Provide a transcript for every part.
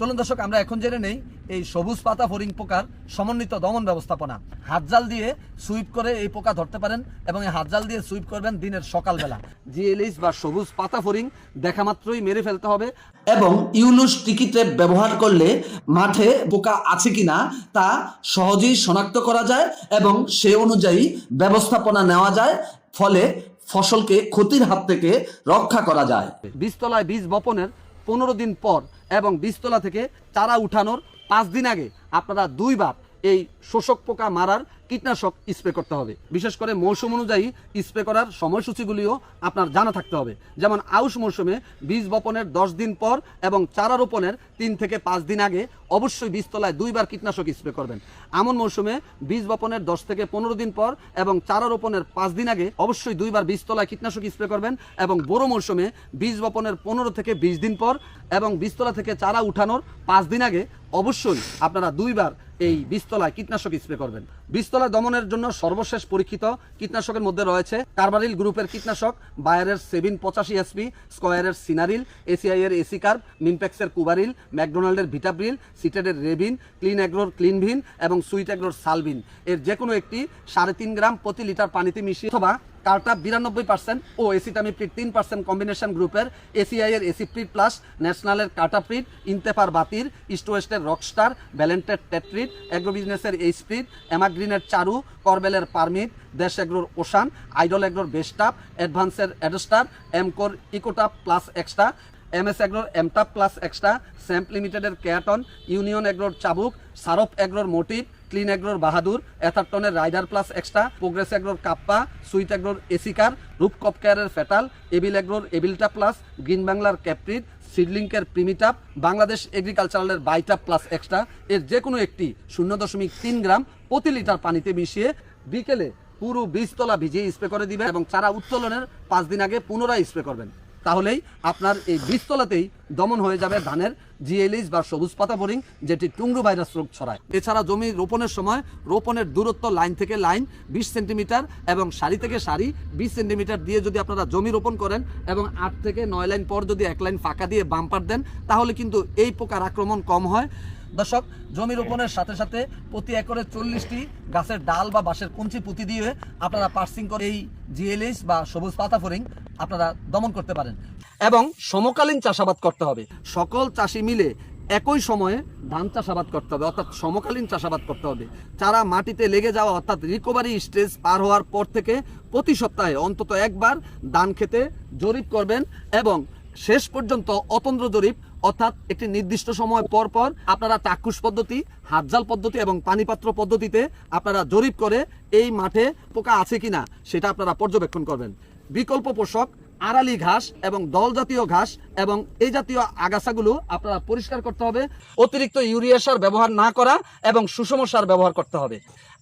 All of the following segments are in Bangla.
চলুন দর্শক আমরা এখন জেনে নেই এই সবুজ পাতা ফরিং পোকার সমন্বিত দমন ব্যবস্থাপনা। হাত জাল দিয়ে সুইপ করে এই পোকা ধরতে পারেন এবং এই হাত জাল দিয়ে সুইপ করবেন দিনের সকালবেলা। জিএলএইচ বা সবুজ পাতা ফরিং দেখা মাত্রই মেরে ফেলতে হবে। এবং ইউলুস টিকি ট্র্যাপ ব্যবহার করলে মাঠে পোকা আছে কিনা তা সহজেই শনাক্ত করা যায় এবং সে অনুযায়ী ব্যবস্থাপনা নেওয়া যায় ফলে ফসলকে ক্ষতির হাত থেকে রক্ষা করা যায়। বীজতলায় বীজ বপনের পনেরো দিন পর এবং বীজতলা থেকে চারা উঠানোর পাঁচ দিন আগে আপনারা দুইবার এই শোষক পোকা মারার কীটনাশক স্প্রে করতে হবে। বিশেষ করে মৌসুম অনুযায়ী স্প্রে করার সময়সূচিগুলিও আপনার জানা থাকতে হবে। যেমন আউশ মৌসুমে বীজ বপনের দশ দিন পর এবং চারা রোপণের তিন থেকে পাঁচ দিন আগে অবশ্যই বীজতলায় দুইবার কীটনাশক স্প্রে করবেন। আমন মৌসুমে বীজ বপনের দশ থেকে পনেরো দিন পর এবং চারা রোপণের পাঁচ দিন আগে অবশ্যই দুইবার বীজতলায় কীটনাশক স্প্রে করবেন এবং বোরো মৌসুমে বীজ বপনের পনেরো থেকে বিশ দিন পর এবং বীজতলা থেকে চারা উঠানোর পাঁচ দিন আগে অবশ্যই আপনারা দুইবার এই বীজতলায় কীটনাশক স্প্রে করবেন। বীজতলা দমনের জন্য সর্বশেষ পরীক্ষিত কীটনাশকের মধ্যে রয়েছে কার্বারিল গ্রুপের কীটনাশক, বায়ারের সেভিন পঁচাশি এসপি স্কোয়ারের সিনারিল এসিআই এর এসি কার্ভ মিমপ্যাক্সের কুবারিল, ম্যাকডোনাল্ডের ভিটাব্রিল সিটেডের রেবিন, ক্লিন অ্যাগ্রোর ক্লিনভিন এবং সুইট অ্যাগ্রোর সালভিন। এর যে কোনো একটি সাড়ে তিন গ্রাম প্রতি লিটার পানিতে মিশিয়ে অথবা কার্টা বিরানব্বই পার্সেন্ট ও এসিটামিপ্রিড তিন পার্সেন্ট কম্বিনেশন গ্রুপের এসিআই এর এসিপ্রিড প্লাস ন্যাশনালের কার্টাপ্রিড ইন্তেফার বাতির ইস্ট ওয়েস্টের রকস্টার ব্যালেন্টের টেট্রিড অ্যাগ্রো বিজনেসের এইচপ্রিড এমাগ্রিনের চারু করবেলের পারমিট দেশ এগ্রোর ওশান আইডল এগ্রোর বেস্টাপ অ্যাডভান্সের অ্যাডস্টার এমকোর ইকোটাপ প্লাস এক্সট্রা এম এস এগ্রোর এমটাপ প্লাস এক্সট্রা স্যাম্প লিমিটেডের ক্যাটন ইউনিয়ন এগ্রোর চাবুক সারফ এগ্রোর মোটিভ ক্লিন এগ্রোর বাহাদুর এথারটনের রাইডার প্লাস এক্সট্রা, প্রোগ্রেস এগ্রোর কাপ্পা, সুইট এগ্রোর এসিকার রূপকপ কেয়ারের ফেটাল, এবিল এগ্রোর এবিলটা প্লাস, গ্রিন বাংলার ক্যাপ্রিড, সিডলিংকের প্রিমিটাপ, বাংলাদেশ এগ্রিকালচারালের বাইটাপ প্লাস এক্সট্রা, এর যে কোনো একটি শূন্য দশমিক তিন গ্রাম প্রতি লিটার পানিতে মিশিয়ে বিকেলে পুরো বীজতলা ভিজিয়ে স্প্রে করে দিবেন এবং চারা উত্তোলনের পাঁচ দিন আগে পুনরায় স্প্রে করবেন। তাহলেই আপনার এই বীজতলাতেই দমন হয়ে যাবে ধানের জিএলিস বা সবুজ পাতা বোরিং, যেটি টুংরু ভাইরাস রোগ ছড়ায়। এছাড়া জমি রোপণের সময় রোপণের দূরত্ব লাইন থেকে লাইন, বিশ সেন্টিমিটার এবং সারি থেকে সারি, বিশ সেন্টিমিটার দিয়ে যদি আপনারা জমি রোপণ করেন এবং আট থেকে নয় লাইন পর যদি এক লাইন ফাঁকা দিয়ে বাম্পার দেন, তাহলে কিন্তু এই পোকার আক্রমণ কম হয়। দর্শক, জমি রোপণের সাথে সাথে প্রতি একরে চল্লিশটি গাছের ডাল বা বাঁশের কুঞ্চি পুঁতি দিয়ে আপনারা পার্সিং করে এই জিএলএস বা সবুজ পাতা ফরিং আপনারা দমন করতে পারেন। এবং সমকালীন চাষাবাদ করতে হবে। সকল চাষি মিলে একই সময়ে ধান চাষাবাদ করতে হবে, অর্থাৎ সমকালীন চাষাবাদ করতে হবে। চারা মাটিতে লেগে যাওয়া, অর্থাৎ রিকভারি স্টেজ পার হওয়ার পর থেকে প্রতি সপ্তাহে অন্তত একবার ধান খেতে জরিপ করবেন এবং শেষ পর্যন্ত অতন্ত্র জরিপ, অর্থাৎ একটি নির্দিষ্ট সময় পর পর আপনারা চাক্ষুষ পদ্ধতি, হাতজাল পদ্ধতি এবং পানিপাত্র পদ্ধতিতে আপনারা জরিপ করে এই মাঠে পোকা আছে কিনা, সেটা আপনারা পর্যবেক্ষণ করবেন। বিকল্প পোষক আড়ালি ঘাস এবং দল জাতীয় ঘাস এবং এই জাতীয় আগাছাগুলো আপনারা পরিষ্কার করতে হবে। অতিরিক্ত ইউরিয়া সার ব্যবহার না করা এবং সুষম সার ব্যবহার করতে হবে।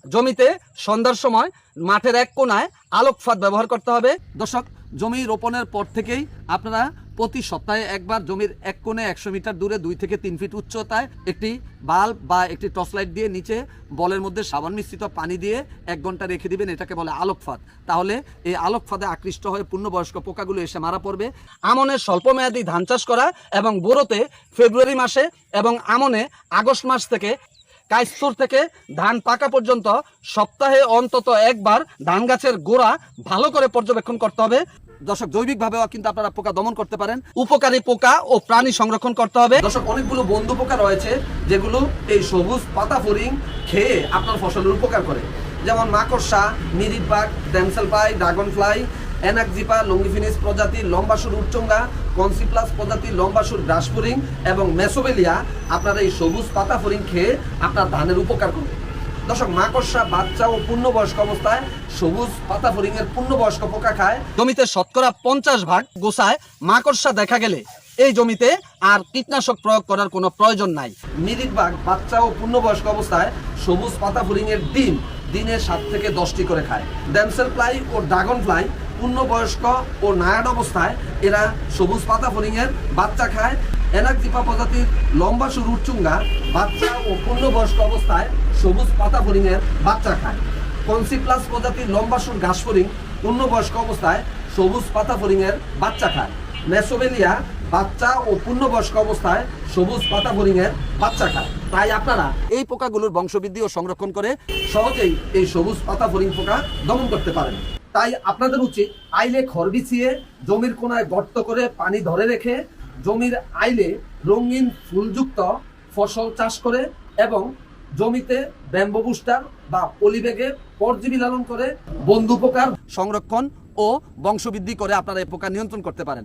জমিতে সন্ধ্যার সময় মাঠের এক কোনায় আলোক ফাঁদ ব্যবহার করতে হবে। দর্শক জমি রোপণের পর থেকেই আপনারা প্রতি সপ্তাহে একবার জমির এক কোণে একশো মিটার দূরে দুই থেকে তিন ফিট উচ্চতায় একটি বাল্ব বা একটি টর্চ লাইট দিয়ে নিচে বলের মধ্যে সাবান মিশ্রিত পানি দিয়ে এক ঘণ্টা রেখে দিবেন, এটাকে বলে আলোক ফাঁদ। তাহলে এই আলোক ফাঁদে আকৃষ্ট হয়ে পূর্ণবয়স্ক পোকাগুলো এসে মারা পড়বে। আমনের স্বল্পমেয়াদী ধান চাষ করা এবং বোরোতে ফেব্রুয়ারি মাসে এবং আমনে আগস্ট মাস থেকে কাইস্তর থেকে ধান পাকা পর্যন্ত সপ্তাহে অন্তত একবার ধান গাছের গোড়া ভালো করে পর্যবেক্ষণ করতে হবে। দর্শক, জৈবিকভাবেও কিন্তু আপনারা পোকা দমন করতে পারেন। উপকারী পোকা ও প্রাণী সংরক্ষণ করতে হবে। দর্শক, অনেকগুলো বন্ধু পোকা রয়েছে যেগুলো এই সবুজ পাতা ফরিং খেয়ে আপনার ফসলের উপকার করে। যেমন মাকড়সা মিরিটবাগ ড্যামসেল ফ্লাই ড্রাগন ফ্লাই অ্যানাকজিপা লঙ্গিফিনিস প্রজাতির লম্বাসুর উচ্চঙ্গা কনসিপ্লাস প্রজাতির লম্বাসুর গ্রাসফরিং এবং মেসোবেলিয়া। আপনারা এই সবুজ পাতা ফরিং খেয়ে আপনার ধানের উপকার করবে। দর্শক, মাকড়সা, বাচ্চা ও পূর্ণবয়স্ক অবস্থায় সবুজ পাতা ফরিং এর পূর্ণবয়স্ক পোকা খায়। জমিতে শতকরা পঞ্চাশ ভাগ গোসায় মাকড়সা দেখা গেলে এই জমিতে আর কীটনাশক প্রয়োগ করার কোনো প্রয়োজন নাই। মিরিট বাঘ, বাচ্চা ও পূর্ণবয়স্ক অবস্থায় সবুজ পাতা ফরিং এর ডিম দিনে সাত থেকে দশটি করে খায়। ড্যামসেল ফ্লাই ও ড্রাগন ফ্লাই পূর্ণবয়স্ক ও নায়ান অবস্থায় এরা সবুজ পাতা ফরিং এর বাচ্চা খায়। এনাকজিপা প্রজাতির লম্বা শুরু চুঙ্গা, বাচ্চা ও পূর্ণবয়স্ক অবস্থায় সবুজ পাতা ফরিং এর বাচ্চা খায়। কনসিপ্লাস প্রজাতির লম্বা সুর ঘাস ফরিং পূর্ণবয়স্ক অবস্থায় সবুজ পাতা ফরিং বাচ্চা খায়। মেসোবেলিয়া বাচ্চা ও পূর্ণবয়স্ক অবস্থায় সবুজ পাতা বোরিং বাচ্চা খায়। তাই আপনারা এই পোকাগুলোর বংশবৃদ্ধি ও সংরক্ষণ করে সহজেই এই সবুজ পাতা বোরিং পোকা দমন করতে পারেন। তাই আপনাদের উচিত আইলে খড় বিছিয়ে জমির কোনায় গর্ত করে পানি ধরে রেখে জমির আইলে রঙিন ফুলযুক্ত ফসল চাষ করে এবং জমিতে ব্যাম্বো বুস্টার বা পলিব্যাগে পরজীবী লালন করে বন্ধু পোকার সংরক্ষণ ও বংশবৃদ্ধি করে আপনারা এই পোকা নিয়ন্ত্রণ করতে পারেন।